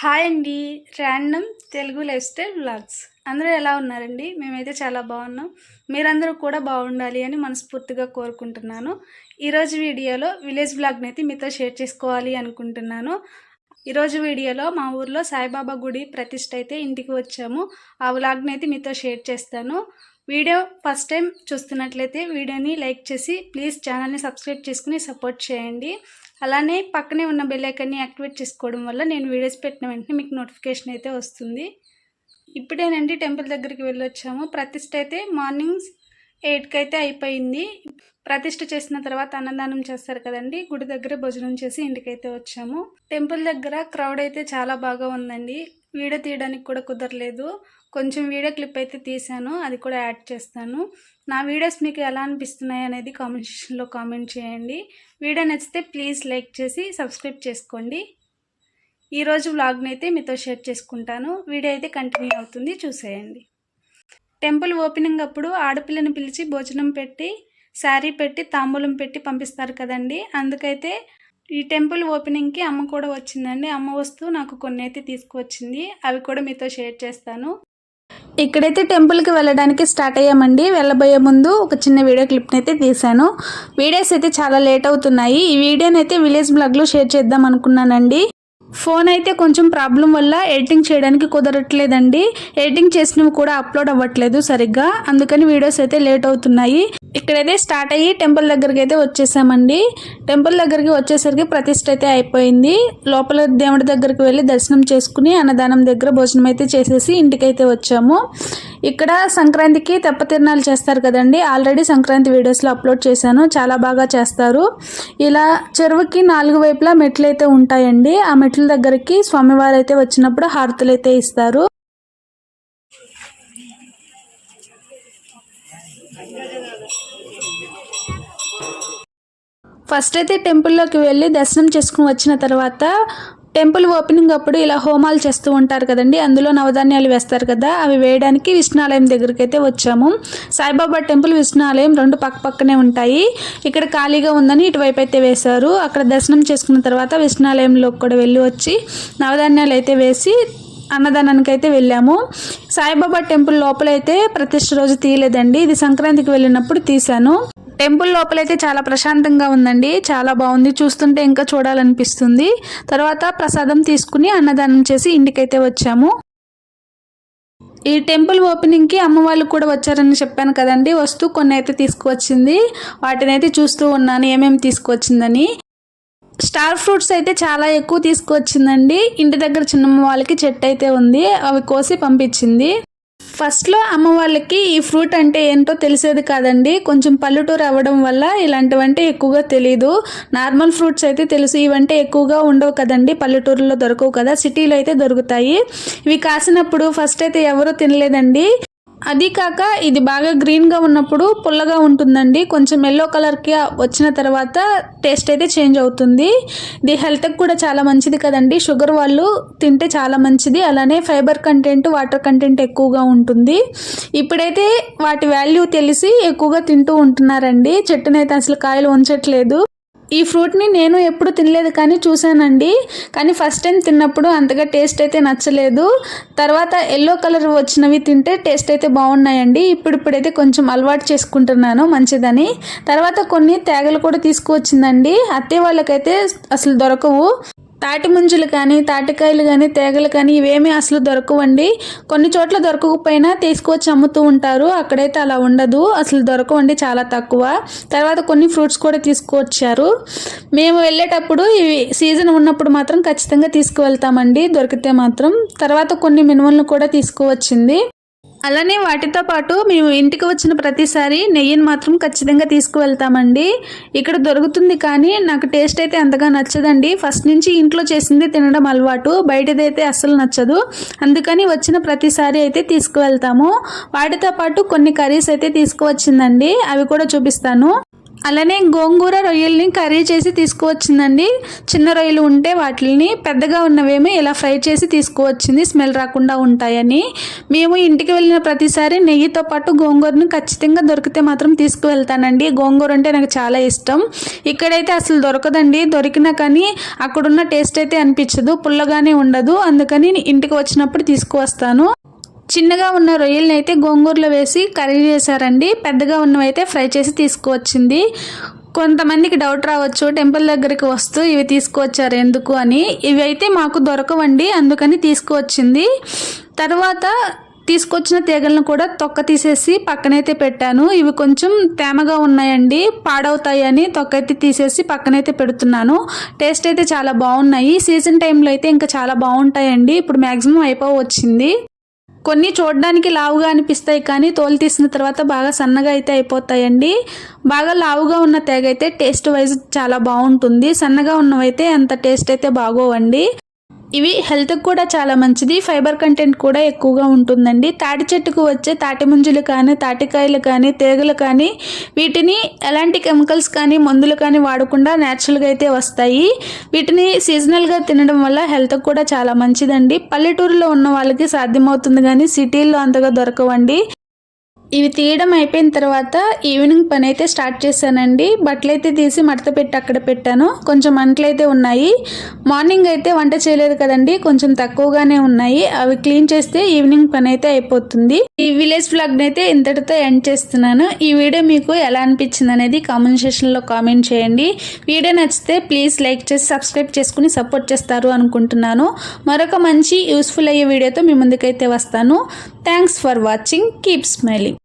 Hi అండి. Random Telugu lifestyle vlogs. అందరూ ఎలా ఉన్నారండి? మేమైతే చాలా బాగున్నాం. మీరందరూ కూడా బాగుండాలి అని మనస్ఫూర్తిగా కోరుకుంటున్నాను. ఈరోజు వీడియోలో విలేజ్ బ్లాగ్ని అయితే మీతో షేర్ చేసుకోవాలి అనుకుంటున్నాను. ఈరోజు వీడియోలో మా ఊర్లో సాయిబాబా గుడి ప్రతిష్ట అయితే ఇంటికి వచ్చాము. ఆ వ్లాగ్ని అయితే మీతో షేర్ చేస్తాను. వీడియో ఫస్ట్ టైం చూస్తున్నట్లయితే వీడియోని లైక్ చేసి ప్లీజ్ ఛానల్ని సబ్స్క్రైబ్ చేసుకుని సపోర్ట్ చేయండి. అలానే పక్కనే ఉన్న బెల్లైకన్ని యాక్టివేట్ చేసుకోవడం వల్ల నేను వీడియోస్ పెట్టిన వెంటనే మీకు నోటిఫికేషన్ అయితే వస్తుంది. ఇప్పుడేనండి టెంపుల్ దగ్గరికి వెళ్ళొచ్చాము. ప్రతిష్ట అయితే మార్నింగ్ ఎయిట్కి అయితే అయిపోయింది. ప్రతిష్ట చేసిన తర్వాత అన్నదానం చేస్తారు కదండి. గుడి దగ్గర భోజనం చేసి ఇంటికైతే వచ్చాము. టెంపుల్ దగ్గర క్రౌడ్ అయితే చాలా బాగా ఉందండి. వీడియో తీయడానికి కూడా కుదరలేదు. కొంచెం వీడియో క్లిప్ అయితే తీసాను అది కూడా యాడ్ చేస్తాను. నా వీడియోస్ మీకు ఎలా అనిపిస్తున్నాయి అనేది కామెంట్ సెక్షన్లో కామెంట్ చేయండి. వీడియో నచ్చితే ప్లీజ్ లైక్ చేసి సబ్స్క్రైబ్ చేసుకోండి. ఈరోజు వ్లాగ్ని అయితే మీతో షేర్ చేసుకుంటాను. వీడియో అయితే కంటిన్యూ అవుతుంది చూసేయండి. టెంపుల్ ఓపెనింగ్ అప్పుడు ఆడపిల్లని పిలిచి భోజనం పెట్టి శారీ పెట్టి తాంబూలం పెట్టి పంపిస్తారు కదండి. అందుకైతే ఈ టెంపుల్ ఓపెనింగ్కి అమ్మ కూడా వచ్చిందండి. అమ్మ వస్తూ నాకు కొన్ని అయితే తీసుకువచ్చింది. అవి కూడా మీతో షేర్ చేస్తాను. ఇక్కడైతే టెంపుల్కి వెళ్ళడానికి స్టార్ట్ అయ్యామండి. వెళ్ళబోయే ముందు ఒక చిన్న వీడియో క్లిప్ని అయితే తీశాను. వీడియోస్ అయితే చాలా లేట్ అవుతున్నాయి. ఈ వీడియోని అయితే విలేజ్ బ్లాగ్లో షేర్ చేద్దాం అనుకున్నానండి. ఫోన్ అయితే కొంచెం ప్రాబ్లం వల్ల ఎడిటింగ్ చేయడానికి కుదరట్లేదండి. ఎడిటింగ్ చేసినవి కూడా అప్లోడ్ అవ్వట్లేదు సరిగ్గా. అందుకని వీడియోస్ అయితే లేట్ అవుతున్నాయి. ఇక్కడైతే స్టార్ట్ అయ్యి టెంపుల్ దగ్గరికి అయితే వచ్చేసామండి. టెంపుల్ దగ్గరికి వచ్చేసరికి ప్రతిష్ట అయితే అయిపోయింది. లోపల దేవుడి దగ్గరికి వెళ్ళి దర్శనం చేసుకుని అన్నదానం దగ్గర భోజనం అయితే చేసేసి ఇంటికైతే వచ్చాము. ఇక్కడ సంక్రాంతికి తెప్ప తిరణాలు చేస్తారు కదండి. ఆల్రెడీ సంక్రాంతి వీడియోస్లో అప్లోడ్ చేశాను. చాలా బాగా చేస్తారు. ఇలా చెరువుకి నాలుగు వైపులా మెట్లు అయితే ఉంటాయండి. ఆ మెట్ల దగ్గరికి స్వామివారు అయితే వచ్చినప్పుడు హారతులు అయితే ఇస్తారు. ఫస్ట్ అయితే టెంపుల్లోకి వెళ్ళి దర్శనం చేసుకుని వచ్చిన తర్వాత టెంపుల్ ఓపెనింగ్ అప్పుడు ఇలా హోమాలు చేస్తూ ఉంటారు కదండి. అందులో నవధాన్యాలు వేస్తారు కదా. అవి వేయడానికి విష్ణాలయం దగ్గరికి అయితే వచ్చాము. సాయిబాబా టెంపుల్ విష్ణాలయం రెండు పక్క పక్కనే ఉంటాయి. ఇక్కడ ఖాళీగా ఉందని ఇటువైపు అయితే వేశారు. అక్కడ దర్శనం చేసుకున్న తర్వాత విష్ణాలయంలో కూడా వెళ్ళి వచ్చి నవధాన్యాలు అయితే వేసి అన్నదానానికి అయితే వెళ్ళాము. సాయిబాబా టెంపుల్ లోపలైతే ప్రతిష్ట రోజు తీయలేదండి. ఇది సంక్రాంతికి వెళ్ళినప్పుడు తీశాను. టెంపుల్ లోపలైతే చాలా ప్రశాంతంగా ఉందండి. చాలా బాగుంది. చూస్తుంటే ఇంకా చూడాలనిపిస్తుంది. తర్వాత ప్రసాదం తీసుకుని అన్నదానం చేసి ఇంటికైతే వచ్చాము. ఈ టెంపుల్ ఓపెనింగ్కి అమ్మ వాళ్ళు కూడా వచ్చారని చెప్పాను కదండి. వస్తూ కొన్ని అయితే తీసుకువచ్చింది. వాటిని అయితే చూస్తూ ఉన్నాను. ఏమేమి తీసుకువచ్చిందని. స్టార్ ఫ్రూట్స్ అయితే చాలా ఎక్కువ తీసుకువచ్చిందండి. ఇంటి దగ్గర చిన్నమ్మ వాళ్ళకి చెట్టు అయితే ఉంది. అవి కోసి పంపించింది. ఫస్ట్లో అమ్మ వాళ్ళకి ఈ ఫ్రూట్ అంటే ఏంటో తెలిసేది కాదండి. కొంచెం పల్లెటూరు అవ్వడం వల్ల ఇలాంటివంటే ఎక్కువగా తెలియదు నార్మల్ ఫ్రూట్స్ అయితే తెలుసు. ఇవంటే ఎక్కువగా ఉండవు కదండి. పల్లెటూరులో దొరకవు కదా. సిటీలో అయితే దొరుకుతాయి. ఇవి కాసినప్పుడు ఫస్ట్ అయితే ఎవరూ తినలేదండి. అది కాక ఇది బాగా గ్రీన్గా ఉన్నప్పుడు పుల్లగా ఉంటుందండి. కొంచెం ఎల్లో కలర్కి వచ్చిన తర్వాత టేస్ట్ అయితే చేంజ్ అవుతుంది. ఇది హెల్త్కి కూడా చాలా మంచిది కదండి. షుగర్ వాళ్ళు తింటే చాలా మంచిది. అలానే ఫైబర్ కంటెంట్ వాటర్ కంటెంట్ ఎక్కువగా ఉంటుంది. ఇప్పుడైతే వాటి వాల్యూ తెలిసి ఎక్కువగా తింటూ ఉంటున్నారండి. చెట్టునైతే అసలు కాయలు ఉంచట్లేదు ఈ ఫ్రూట్ని నేను ఎప్పుడు తినలేదు కానీ చూశానండి. కానీ ఫస్ట్ టైం తిన్నప్పుడు అంతగా టేస్ట్ అయితే నచ్చలేదు. తర్వాత ఎల్లో కలర్ వచ్చినవి తింటే టేస్ట్ అయితే బాగున్నాయండి. ఇప్పుడిప్పుడైతే కొంచెం అలవాటు చేసుకుంటున్నాను మంచిదని. తర్వాత కొన్ని తేగలు కూడా తీసుకువచ్చిందండి. అత్తే వాళ్ళకైతే అసలు దొరకవు. తాటి ముంజలు కానీ తాటికాయలు కానీ తేగలు కానీ ఇవేమీ అసలు దొరకవండి. కొన్ని చోట్ల దొరకకపోయినా తీసుకువచ్చి అమ్ముతూ ఉంటారు. అక్కడైతే అలా ఉండదు. అసలు దొరకవండి చాలా తక్కువ. తర్వాత కొన్ని ఫ్రూట్స్ కూడా తీసుకువచ్చారు. మేము వెళ్ళేటప్పుడు ఇవి సీజన్ ఉన్నప్పుడు మాత్రం ఖచ్చితంగా తీసుకువెళ్తామండి. దొరికితే మాత్రం. తర్వాత కొన్ని మినుములను కూడా తీసుకువచ్చింది. అలానే వాటితో పాటు మేము ఇంటికి వచ్చిన ప్రతిసారి నెయ్యిని మాత్రం ఖచ్చితంగా తీసుకువెళ్తామండి. ఇక్కడ దొరుకుతుంది కానీ నాకు టేస్ట్ అయితే అంతగా నచ్చదండి. ఫస్ట్ నుంచి ఇంట్లో చేసింది తినడం అలవాటు బయటదైతే అస్సలు నచ్చదు. అందుకని వచ్చిన ప్రతిసారి అయితే తీసుకువెళ్తాము. వాటితో పాటు కొన్ని కర్రీస్ అయితే తీసుకువచ్చిందండి. అవి కూడా చూపిస్తాను. అలానే గోంగూర రొయ్యల్ని కర్రీ చేసి తీసుకువచ్చిందండి. చిన్న రొయ్యలు ఉంటే వాటిని పెద్దగా ఉన్నవేమో ఇలా ఫ్రై చేసి తీసుకువచ్చింది. స్మెల్ రాకుండా ఉంటాయని. మేము ఇంటికి వెళ్ళిన ప్రతిసారి నెయ్యితో పాటు గోంగూరను ఖచ్చితంగా దొరికితే మాత్రం తీసుకువెళ్తానండి. గోంగూర అంటే నాకు చాలా ఇష్టం. ఇక్కడైతే అసలు దొరకదండి. దొరికినా కానీ అక్కడున్న టేస్ట్ అయితే అనిపించదు. పుల్లగానే ఉండదు. అందుకని ఇంటికి వచ్చినప్పుడు తీసుకువస్తాను. చిన్నగా ఉన్న రొయ్యలని అయితే గోంగూరలో వేసి కర్రీ చేశారండి. పెద్దగా ఉన్నవైతే ఫ్రై చేసి తీసుకువచ్చింది. కొంతమందికి డౌట్ రావచ్చు టెంపుల్ దగ్గరికి వస్తూ ఇవి తీసుకువచ్చారు ఎందుకు అని. ఇవి అయితే మాకు దొరకవండి అందుకని తీసుకువచ్చింది. తర్వాత తీసుకొచ్చిన తీగలను కూడా తొక్క తీసేసి పక్కనైతే పెట్టాను. ఇవి కొంచెం తేమగా ఉన్నాయండి పాడవుతాయని తొక్క అయితే తీసేసి పక్కనైతే పెడుతున్నాను. టేస్ట్ అయితే చాలా బాగున్నాయి. సీజన్ టైంలో అయితే ఇంకా చాలా బాగుంటాయండి. ఇప్పుడు మ్యాక్సిమం అయిపోవచ్చింది. కొన్ని చూడడానికి లావుగా అనిపిస్తాయి కానీ తోలు తీసిన తర్వాత బాగా సన్నగా అయితే అయిపోతాయండి. బాగా లావుగా ఉన్న తేగ అయితే టేస్ట్ వైజ్ చాలా బాగుంటుంది. సన్నగా ఉన్నవైతే అంత టేస్ట్ అయితే బాగోవండి. ఇవి హెల్త్కి కూడా చాలా మంచిది. ఫైబర్ కంటెంట్ కూడా ఎక్కువగా ఉంటుందండి. తాటి చెట్టుకు వచ్చే తాటి ముంజులు కానీ తాటికాయలు కానీ తీగలు కానీ వీటిని ఎలాంటి కెమికల్స్ కానీ మందులు కానీ వాడకుండా న్యాచురల్గా అయితే వస్తాయి. వీటిని సీజనల్గా తినడం వల్ల హెల్త్కి కూడా చాలా మంచిదండి. పల్లెటూరులో ఉన్న వాళ్ళకి సాధ్యమవుతుంది కానీ సిటీల్లో అంతగా దొరకవండి. ఇవి తీయడం అయిపోయిన తర్వాత ఈవినింగ్ పని అయితే స్టార్ట్ చేశానండి. బట్టలు అయితే తీసి మడత పెట్టి అక్కడ పెట్టాను. కొంచెం అంట్లు అయితే ఉన్నాయి. మార్నింగ్ అయితే వంట చేయలేదు కదండి. కొంచెం తక్కువగానే ఉన్నాయి. అవి క్లీన్ చేస్తే ఈవినింగ్ పని అయితే అయిపోతుంది. ఈ విలేజ్ వ్లాగ్ని అయితే ఇంతటితో ఎండ్ చేస్తున్నాను. ఈ వీడియో మీకు ఎలా అనిపించింది అనేది కామెంట్ సెక్షన్లో కామెంట్ చేయండి. వీడియో నచ్చితే ప్లీజ్ లైక్ చేసి సబ్స్క్రైబ్ చేసుకుని సపోర్ట్ చేస్తారు అనుకుంటున్నాను. మరొక మంచి యూస్ఫుల్ అయ్యే వీడియోతో మీ ముందుకైతే వస్తాను. Thanks for watching keep smiling